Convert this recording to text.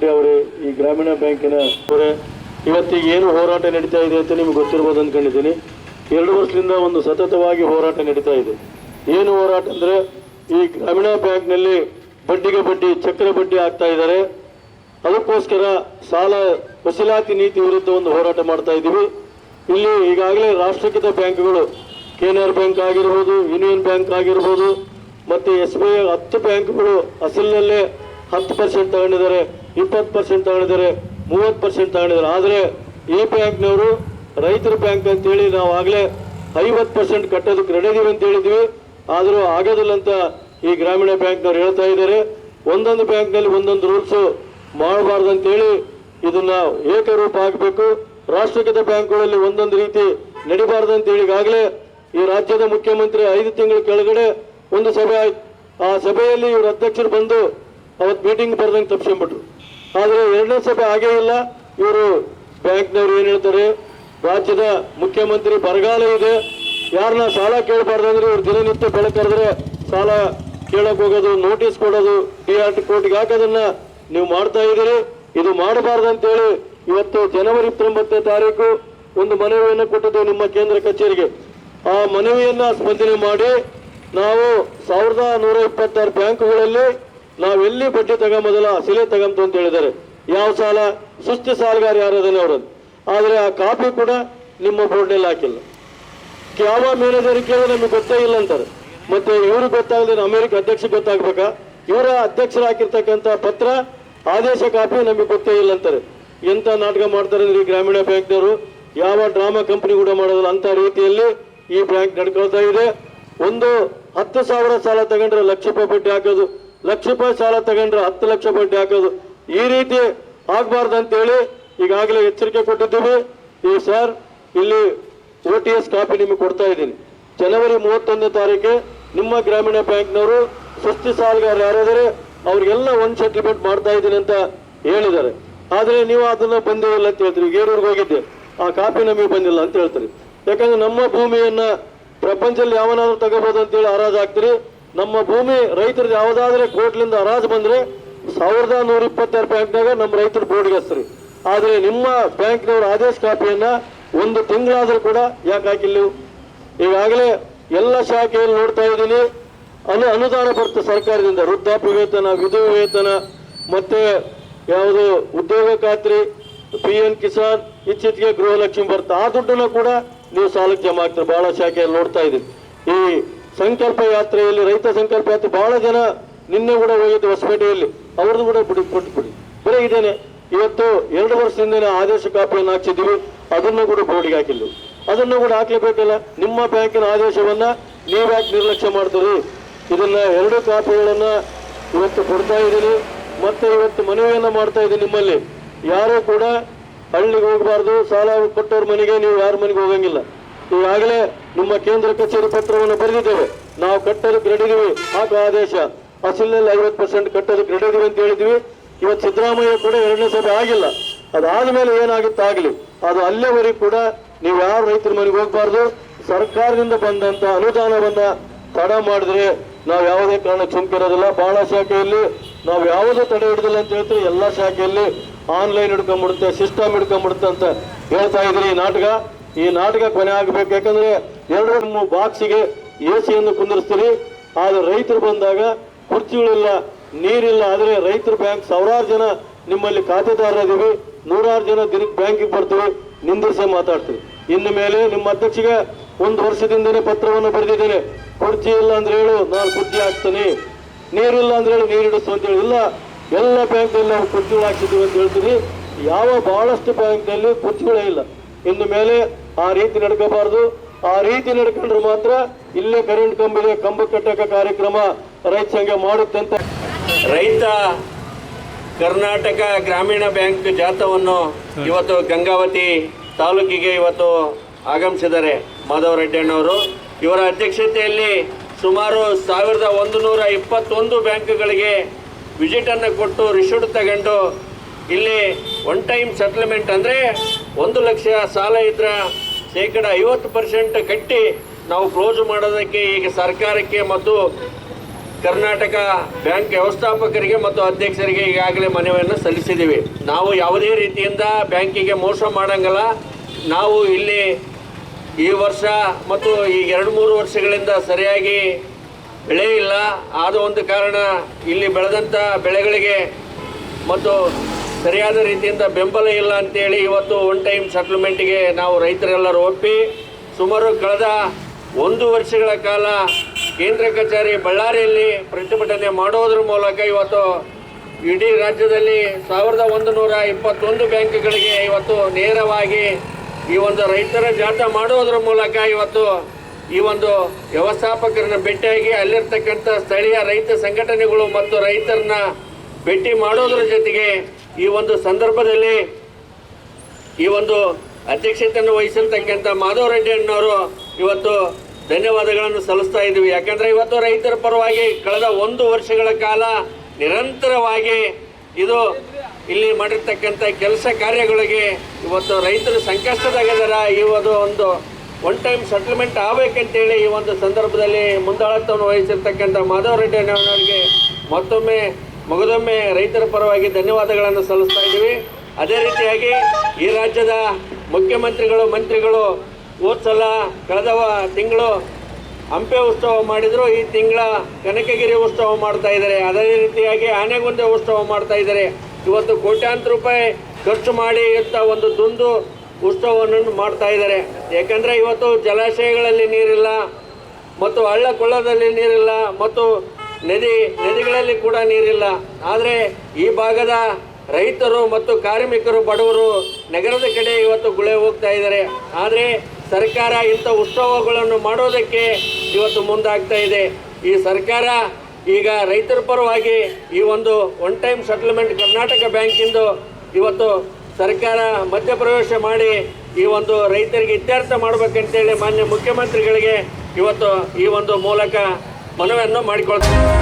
ರೆಡ್ಡಿ ಅವರೇ, ಈ ಗ್ರಾಮೀಣ ಬ್ಯಾಂಕಿನ ಅವರೇ, ಇವತ್ತಿಗೆ ಏನು ಹೋರಾಟ ನಡೀತಾ ಇದೆ ಅಂತ ನಿಮ್ಗೆ ಗೊತ್ತಿರ್ಬೋದು ಅಂದ್ಕೊಂಡಿದ್ದೀನಿ. ಎರಡು ವರ್ಷದಿಂದ ಒಂದು ಸತತವಾಗಿ ಹೋರಾಟ ನಡೀತಾ ಇದೆ. ಏನು ಹೋರಾಟ ಅಂದರೆ, ಈ ಗ್ರಾಮೀಣ ಬ್ಯಾಂಕ್ನಲ್ಲಿ ಬಡ್ಡಿಗೆ ಬಡ್ಡಿ, ಚಕ್ರ ಬಡ್ಡಿ ಆಗ್ತಾ ಇದ್ದಾರೆ. ಅದಕ್ಕೋಸ್ಕರ ಸಾಲ ವಸೂಲಾತಿ ನೀತಿ ವಿರುದ್ಧ ಒಂದು ಹೋರಾಟ ಮಾಡ್ತಾ ಇದ್ದೀವಿ. ಇಲ್ಲಿ ಈಗಾಗಲೇ ರಾಷ್ಟ್ರೀಕೃತ ಬ್ಯಾಂಕ್ಗಳು ಕೆನರ್ ಬ್ಯಾಂಕ್ ಆಗಿರ್ಬೋದು, ಯೂನಿಯನ್ ಬ್ಯಾಂಕ್ ಆಗಿರ್ಬೋದು, ಮತ್ತು ಎಸ್ ಬಿ ಐ ಹತ್ತು ಬ್ಯಾಂಕ್ಗಳು ಅಸಲಿನಲ್ಲೇ ಹತ್ತು ಪರ್ಸೆಂಟ್ ತಗೊಂಡಿದ್ದಾರೆ. ಇಪ್ಪತ್ತು ಪರ್ಸೆಂಟ್ ತಗೊಂಡಿದ್ದಾರೆ ಮೂವತ್ತು ಪರ್ಸೆಂಟ್ ತಗೊಂಡಿದ್ದಾರೆ ಆದರೆ ಈ ಬ್ಯಾಂಕ್ನವರು ರೈತರ ಬ್ಯಾಂಕ್ ಅಂತೇಳಿ ನಾವು ಆಗಲೇ ಐವತ್ತು ಪರ್ಸೆಂಟ್ ಕಟ್ಟೋದಕ್ಕೆ ನಡೆದೀವಿ ಅಂತ ಹೇಳಿದ್ವಿ ಆದರೂ ಆಗೋದಿಲ್ಲ ಅಂತ ಈ ಗ್ರಾಮೀಣ ಬ್ಯಾಂಕ್ನವ್ರು ಹೇಳ್ತಾ ಇದ್ದಾರೆ. ಒಂದೊಂದು ಬ್ಯಾಂಕ್ನಲ್ಲಿ ಒಂದೊಂದು ರೂಲ್ಸು ಮಾಡಬಾರ್ದು ಅಂತೇಳಿ ಇದನ್ನ ಏಕರೂಪ ಆಗಬೇಕು. ರಾಷ್ಟ್ರೀಕೃತ ಬ್ಯಾಂಕ್ಗಳಲ್ಲಿ ಒಂದೊಂದು ರೀತಿ ನಡಿಬಾರ್ದು ಅಂತೇಳಿ ಈಗಾಗಲೇ ಈ ರಾಜ್ಯದ ಮುಖ್ಯಮಂತ್ರಿ ಐದು ತಿಂಗಳ ಕೆಳಗಡೆ ಒಂದು ಸಭೆ ಆಯ್ತು. ಆ ಸಭೆಯಲ್ಲಿ ಇವರು ಅಧ್ಯಕ್ಷರು ಬಂದು ಅವತ್ತು ಮೀಟಿಂಗ್ ಬರ್ದಂಗೆ ತಪ್ಪಿಸ್ಕೊಂಡ್ಬಿಟ್ರು ಆದರೆ ಎರಡನೇ ಸಭೆ ಆಗೇ ಇಲ್ಲ. ಇವರು ಬ್ಯಾಂಕ್ನವ್ರು ಏನು ಹೇಳ್ತಾರೆ? ರಾಜ್ಯದ ಮುಖ್ಯಮಂತ್ರಿ ಬರಗಾಲ ಇದೆ. ಯಾರನ್ನ ಸಾಲ ಕೇಳಬಾರ್ದು ಅಂದ್ರೆ ಇವ್ರು ದಿನನಿತ್ಯ ಬೆಳಕರೆದ್ರೆ ಸಾಲ ಕೇಳಕ್ ಹೋಗೋದು ನೋಟಿಸ್ ಕೊಡೋದು ಡಿ ಆರ್ ಟಿ ಕೋರ್ಟ್ಗೆ ಹಾಕೋದನ್ನ ನೀವು ಮಾಡ್ತಾ ಇದ್ದೀರಿ. ಇದು ಮಾಡಬಾರ್ದು ಅಂತೇಳಿ ಇವತ್ತು ಜನವರಿ ಇಪ್ಪತ್ತೊಂಬತ್ತನೇ ತಾರೀಕು ಒಂದು ಮನವಿಯನ್ನು ಕೊಟ್ಟಿದ್ದೆವು ನಿಮ್ಮ ಕೇಂದ್ರ ಕಚೇರಿಗೆ. ಆ ಮನವಿಯನ್ನ ಸ್ಪಂದನೆ ಮಾಡಿ ನಾವು ಸಾವಿರದ ನೂರ ಇಪ್ಪತ್ತಾರು ಬ್ಯಾಂಕುಗಳಲ್ಲಿ ನಾವೆಲ್ಲಿ ಬಡ್ಡಿ ತಗೊಂಬೋದಲ್ಲ ಸಿಲೆ ತಗೊಂತು ಅಂತ ಹೇಳಿದ್ದಾರೆ. ಯಾವ ಸಾಲ? ಸುಸ್ತಿ ಸಾಲಗಾರ ಯಾರದನ್ನ ಅವರು ಆದರೆ ಆ ಕಾಪಿ ಕೂಡ ನಿಮ್ಮ ಬೋರ್ಡ್ನಲ್ಲಿ ಹಾಕಿಲ್ಲ. ಯಾವ ಮ್ಯಾನೇಜರ್ ಕೇಳಿದ್ರೆ ನಮಗೆ ಗೊತ್ತೇ ಇಲ್ಲ ಅಂತಾರೆ. ಮತ್ತೆ ಇವರು ಗೊತ್ತಾಗಲಿಲ್ಲ ಅಮೆರಿಕ ಅಧ್ಯಕ್ಷ ಗೊತ್ತಾಗ್ಬೇಕಾ? ಇವರ ಅಧ್ಯಕ್ಷರು ಹಾಕಿರ್ತಕ್ಕಂಥ ಪತ್ರ, ಆದೇಶ ಕಾಪಿ ನಮಗೆ ಗೊತ್ತೇ ಇಲ್ಲ ಅಂತಾರೆ. ಎಂತ ನಾಟಕ ಮಾಡ್ತಾರೆ ಅಂದ್ರೆ ಈ ಗ್ರಾಮೀಣ ಬ್ಯಾಂಕ್ನವರು? ಯಾವ ಡ್ರಾಮಾ ಕಂಪನಿ ಕೂಡ ಮಾಡೋದಿಲ್ಲ. ಅಂತ ರೀತಿಯಲ್ಲಿ ಈ ಬ್ಯಾಂಕ್ ನಡ್ಕೊಳ್ತಾ ಇದೆ. ಒಂದು ಹತ್ತು ಸಾವಿರ ಸಾಲ ತಗೊಂಡ್ರೆ ಲಕ್ಷ ರೂಪಾಯಿ ಬಡ್ಡಿ ಹಾಕೋದು ಲಕ್ಷ ರೂಪಾಯಿ ಸಾಲ ತಗೊಂಡ್ರೆ ಹತ್ತು ಲಕ್ಷ ಬಡ್ಡಿ ಹಾಕೋದು. ಈ ರೀತಿ ಆಗಬಾರ್ದು ಅಂತೇಳಿ ಈಗಾಗಲೇ ಎಚ್ಚರಿಕೆ ಕೊಟ್ಟಿದ್ದೀವಿ. ಈ ಸರ್, ಇಲ್ಲಿ ಓ ಟಿ ಎಸ್ ಕಾಪಿ ನಿಮಗೆ ಕೊಡ್ತಾ ಇದ್ದೀನಿ. ಜನವರಿ ಮೂವತ್ತೊಂದನೇ ತಾರೀಕು ನಿಮ್ಮ ಗ್ರಾಮೀಣ ಬ್ಯಾಂಕ್ನವರು ಸ್ವಸ್ತಿ ಸಾಲಗಾರರು ಯಾರಾದರೆ ಅವ್ರಿಗೆಲ್ಲ ಒಂದು ಸೆಟ್ಲ್ಮೆಂಟ್ ಮಾಡ್ತಾ ಇದ್ದೀನಿ ಅಂತ ಹೇಳಿದ್ದಾರೆ. ಆದರೆ ನೀವು ಅದನ್ನು ಬಂದೇ ಇಲ್ಲ ಅಂತ ಹೇಳ್ತೀರಿ. ಗೇರೂರಿಗೆ ಹೋಗಿದ್ದೆ. ಆ ಕಾಪಿ ನಮಗೆ ಬಂದಿಲ್ಲ ಅಂತ ಹೇಳ್ತೀರಿ. ಯಾಕಂದ್ರೆ ನಮ್ಮ ಭೂಮಿಯನ್ನು ಪ್ರಪಂಚದಲ್ಲಿ ಯಾವನಾದರೂ ತಗೋಬೋದು ಅಂತೇಳಿ ಹರಾಜು ಹಾಕ್ತೀರಿ ನಮ್ಮ ಭೂಮಿ ರೈತರದ್ದು ಯಾವುದಾದ್ರೆ ಕೋರ್ಟ್ಲಿಂದ ಹರಾಜು ಬಂದ್ರೆ ಸಾವಿರದ ನೂರ ಇಪ್ಪತ್ತಾರು ಬ್ಯಾಂಕ್ನಾಗ ನಮ್ಮ ರೈತರು ಬೋರ್ಡ್ಗೆ ಹಚ್ತಾರೆ ಆದರೆ ನಿಮ್ಮ ಬ್ಯಾಂಕ್ನವ್ರ ಆದೇಶ ಕಾಪಿಯನ್ನ ಒಂದು ತಿಂಗಳಾದರೂ ಕೂಡ ಯಾಕೆ ಹಾಕಿಲ್ಲ? ಈಗಾಗಲೇ ಎಲ್ಲ ಶಾಖೆಯಲ್ಲಿ ನೋಡ್ತಾ ಇದ್ದೀನಿ. ಅನು ಅನುದಾನ ಬರುತ್ತೆ ಸರ್ಕಾರದಿಂದ ವೃದ್ಧಾಪ್ಯ ವೇತನ ವಿಧು ವೇತನ, ಮತ್ತೆ ಯಾವುದು ಉದ್ಯೋಗ ಖಾತ್ರಿ, ಪಿ ಎನ್ ಕಿಸಾನ್, ಇತ್ತೀಚೆಗೆ ಗೃಹಲಕ್ಷ್ಮಿ ಬರುತ್ತೆ ಆ ದುಡ್ಡನ್ನು ಕೂಡ ನೀವು ಸಾಲಕ್ಕೆ ಜಮಾ ಆಗ್ತಾರೆ. ಬಹಳ ಶಾಖೆಯಲ್ಲಿ ನೋಡ್ತಾ ಇದ್ದೀನಿ. ಈ ಸಂಕಲ್ಪ ಯಾತ್ರೆಯಲ್ಲಿ, ರೈತ ಸಂಕಲ್ಪ ಯಾತ್ರೆ, ಬಹಳ ಜನ ನಿನ್ನೆ ಕೂಡ ಹೋಗಿದ್ದು ಹೊಸಪೇಟೆಯಲ್ಲಿ. ಅವ್ರದ್ದು ಕೂಡ ಬಿಡಿ, ಕೊಟ್ಟು ಬಿಡಿ. ಬರೀ ಇದೇನೆ. ಇವತ್ತು ಎರಡು ವರ್ಷದಿಂದನೇ ಆದೇಶ ಕಾಪಿಯನ್ನು ಹಾಕ್ಸಿದ್ದೀವಿ. ಅದನ್ನು ಕೂಡ ಬೋರ್ಡಿಗೆ ಹಾಕಿಲ್ಲ ಅದನ್ನು ಕೂಡ ಹಾಕ್ಲೇಬೇಕಲ್ಲ? ನಿಮ್ಮ ಬ್ಯಾಂಕಿನ ಆದೇಶವನ್ನ ನೀವು ಯಾಕೆ ನಿರ್ಲಕ್ಷ್ಯ ಮಾಡ್ತೀರಿ? ಇದನ್ನ ಎರಡು ಕಾಪಿಗಳನ್ನ ಇವತ್ತು ಕೊಡ್ತಾ ಇದ್ದೀನಿ. ಮತ್ತೆ ಇವತ್ತು ಮನವಿಯನ್ನ ಮಾಡ್ತಾ ಇದ್ದೀನಿ ನಿಮ್ಮಲ್ಲಿ. ಯಾರು ಕೂಡ ಹಳ್ಳಿಗೆ ಹೋಗಬಾರ್ದು. ಸಾಲ ಕೊಟ್ಟವ್ರ ಮನೆಗೆ, ನೀವು ಯಾರ ಮನೆಗೆ ಹೋಗಂಗಿಲ್ಲ. ಈಗಾಗಲೇ ನಿಮ್ಮ ಕೇಂದ್ರ ಕಚೇರಿ ಪತ್ರವನ್ನು ಬರೆದಿದ್ದೇವೆ. ನಾವು ಕಟ್ಟೋದಕ್ಕೆ ರೆಡಿದೀವಿ ಹಾಗೂ ಆದೇಶ ಅಸಲಿನಲ್ಲಿ ಐವತ್ತು ಪರ್ಸೆಂಟ್ ಕಟ್ಟೋದಕ್ಕೆ ರೆಡಿದೀವಿ ಅಂತ ಹೇಳಿದ್ವಿ ಇವತ್ತು ಸಿದ್ದರಾಮಯ್ಯ ಕೂಡ ಎರಡನೇ ಸಭೆ ಆಗಿಲ್ಲ. ಅದಾದ ಮೇಲೆ ಏನಾಗುತ್ತೆ ಆಗಲಿ. ಅದು ಅಲ್ಲೇವರೆಗೂ ಕೂಡ ನೀವು ಯಾರು ರೈತರ ಮನೆಗೆ ಹೋಗಬಾರ್ದು. ಸರ್ಕಾರದಿಂದ ಬಂದಂತ ಅನುದಾನವನ್ನ ತಡ ಮಾಡಿದ್ರೆ ನಾವು ಯಾವುದೇ ಕಾರಣ ಚುಂಕಿರೋದಿಲ್ಲ ಬಹಳ ಶಾಖೆಯಲ್ಲಿ ನಾವು ಯಾವುದೇ ತಡೆ ಹಿಡಿದಿಲ್ಲ ಅಂತ ಹೇಳ್ತೀವಿ. ಎಲ್ಲ ಶಾಖೆಯಲ್ಲಿ ಆನ್ಲೈನ್ ಹಿಡ್ಕೊಂಡ್ಬಿಡುತ್ತೆ ಸಿಸ್ಟಮ್ ಹಿಡ್ಕೊಂಡ್ಬಿಡುತ್ತೆ ಅಂತ ಹೇಳ್ತಾ ಇದ್ರಿ ಈ ನಾಟಕ. ಈ ನಾಟಕ ಕೊನೆ ಆಗಬೇಕು. ಯಾಕಂದ್ರೆ ಎರಡು ನಿಮ್ಮ ಬಾಕ್ಸಿಗೆ ಎ ಸಿಯನ್ನು ಕುಂದಿರಿಸ್ತೀರಿ. ಆದ್ರೆ ರೈತರು ಬಂದಾಗ ಕುರ್ಚಿಗಳಿಲ್ಲ, ನೀರಿಲ್ಲ. ಆದರೆ ರೈತರು ಬ್ಯಾಂಕ್ ಸಾವಿರಾರು ಜನ ನಿಮ್ಮಲ್ಲಿ ಖಾತೆದಾರರಿದ್ದೀವಿ. ನೂರಾರು ಜನ ದಿನಕ್ಕೆ ಬ್ಯಾಂಕಿಗೆ ಬರ್ತೀವಿ. ನಿಂದಿಸೇ ಮಾತಾಡ್ತೀವಿ. ಇನ್ನು ಮೇಲೆ ನಿಮ್ಮ ಅಧ್ಯಕ್ಷಿಗೆ ಒಂದು ವರ್ಷದಿಂದನೇ ಪತ್ರವನ್ನು ಬರೆದಿದ್ದೇನೆ. ಕುರ್ಚಿ ಇಲ್ಲ ಅಂದ್ರೆ ಹೇಳು, ನಾನು ಕುರ್ಚಿ ಹಾಕ್ತೀನಿ. ನೀರಿಲ್ಲ ಅಂದ್ರೆ ಹೇಳು, ನೀರು ಅಂತ ಹೇಳಿ ಇಲ್ಲ, ಎಲ್ಲ ಬ್ಯಾಂಕ್ನಲ್ಲಿ ನಾವು ಕುರ್ಚಿಗಳು ಹಾಕ್ಸಿದ್ದೀವಿ ಅಂತ ಹೇಳ್ತೀವಿ ಯಾವ ಬಹಳಷ್ಟು ಬ್ಯಾಂಕ್ನಲ್ಲಿ ಕುರ್ಚಿಗಳೇ ಇಲ್ಲ. ಇನ್ನು ಮೇಲೆ ಆ ರೀತಿ ನಡ್ಕೋಬಾರ್ದು. ಆ ರೀತಿ ನಡ್ಕೊಂಡ್ರೆ ಮಾತ್ರ ಇಲ್ಲೇ ಕರೆಂಟ್ ಕಂಬಿದೆ ಕಂಬ ಕಟ್ಟಕ ಕಾರ್ಯಕ್ರಮ ರೈತ ಸಂಘ ಮಾಡುತ್ತೆ ಅಂತ ರೈತ ಕರ್ನಾಟಕ ಗ್ರಾಮೀಣ ಬ್ಯಾಂಕ್ ಜಾಥವನ್ನು ಇವತ್ತು ಗಂಗಾವತಿ ತಾಲೂಕಿಗೆ ಇವತ್ತು ಆಗಮಿಸಿದ್ದಾರೆ ಮಾಧವ ರೆಡ್ಡಣ್ಣವರು ಇವರ ಅಧ್ಯಕ್ಷತೆಯಲ್ಲಿ ಸುಮಾರು ಸಾವಿರದ ಒಂದು ನೂರ ಇಪ್ಪತ್ತೊಂದು ಬ್ಯಾಂಕ್ಗಳಿಗೆ ವಿಸಿಟನ್ನು ಕೊಟ್ಟು ರಿಶೂಟ್ ತಗೊಂಡು ಇಲ್ಲಿ ಒನ್ ಟೈಮ್ ಸೆಟ್ಲ್ಮೆಂಟ್ ಅಂದರೆ ಒಂದು ಲಕ್ಷ ಸಾಲ ಇದ್ರೆ ಶೇಕಡ ಐವತ್ತು ಪರ್ಸೆಂಟ್ ಕಟ್ಟಿ ನಾವು ಕ್ಲೋಸ್ ಮಾಡೋದಕ್ಕೆ ಈಗ ಸರ್ಕಾರಕ್ಕೆ ಮತ್ತು ಕರ್ನಾಟಕ ಬ್ಯಾಂಕ್ ವ್ಯವಸ್ಥಾಪಕರಿಗೆ ಮತ್ತು ಅಧ್ಯಕ್ಷರಿಗೆ ಈಗಾಗಲೇ ಮನವಿಯನ್ನು ಸಲ್ಲಿಸಿದ್ದೀವಿ. ನಾವು ಯಾವುದೇ ರೀತಿಯಿಂದ ಬ್ಯಾಂಕಿಗೆ ಮೋಸ ಮಾಡಂಗಲ್ಲ. ನಾವು ಇಲ್ಲಿ ಈ ವರ್ಷ ಮತ್ತು ಈ ಎರಡು ಮೂರು ವರ್ಷಗಳಿಂದ ಸರಿಯಾಗಿ ಬೆಳೆ ಇಲ್ಲ. ಆದ ಒಂದು ಕಾರಣ ಇಲ್ಲಿ ಬೆಳೆದಂಥ ಬೆಳೆಗಳಿಗೆ ಮತ್ತು ಸರಿಯಾದ ರೀತಿಯಿಂದ ಬೆಂಬಲ ಇಲ್ಲ ಅಂತೇಳಿ ಇವತ್ತು ಒನ್ ಟೈಮ್ ಸೆಟ್ಲ್ಮೆಂಟ್ಗೆ ನಾವು ರೈತರೆಲ್ಲರೂ ಒಪ್ಪಿ ಸುಮಾರು ಕಳೆದ ಒಂದು ವರ್ಷಗಳ ಕಾಲ ಕೇಂದ್ರ ಕಚೇರಿ ಬಳ್ಳಾರಿಯಲ್ಲಿ ಪ್ರತಿಭಟನೆ ಮಾಡೋದ್ರ ಮೂಲಕ ಇವತ್ತು ಇಡೀ ರಾಜ್ಯದಲ್ಲಿ ಸಾವಿರದ ಒಂದು ನೂರ ಇಪ್ಪತ್ತೊಂದು ಬ್ಯಾಂಕ್ಗಳಿಗೆ ಇವತ್ತು ನೇರವಾಗಿ ಈ ಒಂದು ರೈತರ ಜಾಥಾ ಮಾಡೋದ್ರ ಮೂಲಕ ಇವತ್ತು ಈ ಒಂದು ವ್ಯವಸ್ಥಾಪಕರನ್ನ ಭೇಟಿಯಾಗಿ ಅಲ್ಲಿರ್ತಕ್ಕಂಥ ಸ್ಥಳೀಯ ರೈತ ಸಂಘಟನೆಗಳು ಮತ್ತು ರೈತರನ್ನ ಭೇಟಿ ಮಾಡೋದ್ರ ಜೊತೆಗೆ ಈ ಒಂದು ಸಂದರ್ಭದಲ್ಲಿ ಈ ಒಂದು ಅಧ್ಯಕ್ಷತೆಯನ್ನು ವಹಿಸಿರ್ತಕ್ಕಂಥ ಮಾಧವ ರೆಡ್ಡಿ ಅಣ್ಣವರು ಇವತ್ತು ಧನ್ಯವಾದಗಳನ್ನು ಸಲ್ಲಿಸ್ತಾ ಇದ್ದೀವಿ. ಯಾಕಂದ್ರೆ ಇವತ್ತು ರೈತರ ಪರವಾಗಿ ಕಳೆದ ಒಂದು ವರ್ಷಗಳ ಕಾಲ ನಿರಂತರವಾಗಿ ಇದು ಇಲ್ಲಿ ಮಾಡಿರ್ತಕ್ಕಂಥ ಕೆಲಸ ಕಾರ್ಯಗಳಿಗೆ ಇವತ್ತು ರೈತರು ಸಂಕಷ್ಟದಾಗಿದ್ದಾರೆ ಇವತ್ತು ಒಂದು ಒನ್ ಟೈಮ್ ಸೆಟಲ್ಮೆಂಟ್ ಆಗಬೇಕಂತೇಳಿ ಈ ಒಂದು ಸಂದರ್ಭದಲ್ಲಿ ಮುಂದಾಳತ್ವವನ್ನು ವಹಿಸಿರ್ತಕ್ಕಂಥ ಮಾಧವ ರೆಡ್ಡಿ ಅಣ್ಣವರಿಗೆ ಮತ್ತೊಮ್ಮೆ ಮಗದೊಮ್ಮೆ ರೈತರ ಪರವಾಗಿ ಧನ್ಯವಾದಗಳನ್ನು ಸಲ್ಲಿಸ್ತಾ ಇದ್ದೀವಿ. ಅದೇ ರೀತಿಯಾಗಿ ಈ ರಾಜ್ಯದ ಮುಖ್ಯಮಂತ್ರಿಗಳು, ಮಂತ್ರಿಗಳು ಹೋದ್ಸಲ ಕಳೆದ ತಿಂಗಳು ಹಂಪೆ ಉತ್ಸವ ಮಾಡಿದ್ರು. ಈ ತಿಂಗಳ ಕನಕಗಿರಿ ಉತ್ಸವ ಮಾಡ್ತಾ ಇದ್ದಾರೆ. ಅದೇ ರೀತಿಯಾಗಿ ಆನೆಗೊಂದೆ ಉತ್ಸವ ಮಾಡ್ತಾ ಇದ್ದಾರೆ. ಇವತ್ತು ಕೋಟ್ಯಾಂತರ ರೂಪಾಯಿ ಖರ್ಚು ಮಾಡಿ ಅಂತ ಒಂದು ದುಂದು ಉತ್ಸವವನ್ನು ಮಾಡ್ತಾ ಇದ್ದಾರೆ. ಯಾಕಂದರೆ ಇವತ್ತು ಜಲಾಶಯಗಳಲ್ಲಿ ನೀರಿಲ್ಲ, ಮತ್ತು ಹಳ್ಳ ಕೊಳ್ಳದಲ್ಲಿ ನೀರಿಲ್ಲ, ಮತ್ತು ನದಿ, ನದಿಗಳಲ್ಲಿ ಕೂಡ ನೀರಿಲ್ಲ. ಆದರೆ ಈ ಭಾಗದ ರೈತರು ಮತ್ತು ಕಾರ್ಮಿಕರು, ಬಡವರು ನಗರದ ಕಡೆ ಇವತ್ತು ಗುಳೆ ಹೋಗ್ತಾ ಇದ್ದಾರೆ. ಆದರೆ ಸರ್ಕಾರ ಇಂಥ ಉತ್ಸವಗಳನ್ನು ಮಾಡೋದಕ್ಕೆ ಇವತ್ತು ಮುಂದಾಗ್ತಾ ಇದೆ. ಈ ಸರ್ಕಾರ ಈಗ ರೈತರ ಪರವಾಗಿ ಈ ಒಂದು ಒನ್ ಟೈಮ್ ಸೆಟಲ್ಮೆಂಟ್ ಕರ್ನಾಟಕ ಬ್ಯಾಂಕಿಂದು ಇವತ್ತು ಸರ್ಕಾರ ಮಧ್ಯಪ್ರವೇಶ ಮಾಡಿ ಈ ಒಂದು ರೈತರಿಗೆ ಇತ್ಯರ್ಥ ಮಾಡಬೇಕಂತೇಳಿ ಮಾನ್ಯ ಮುಖ್ಯಮಂತ್ರಿಗಳಿಗೆ ಇವತ್ತು ಈ ಒಂದು ಮೂಲಕ ಮನವಿಯನ್ನು ಮಾಡಿಕೊಳ್ತಾರೆ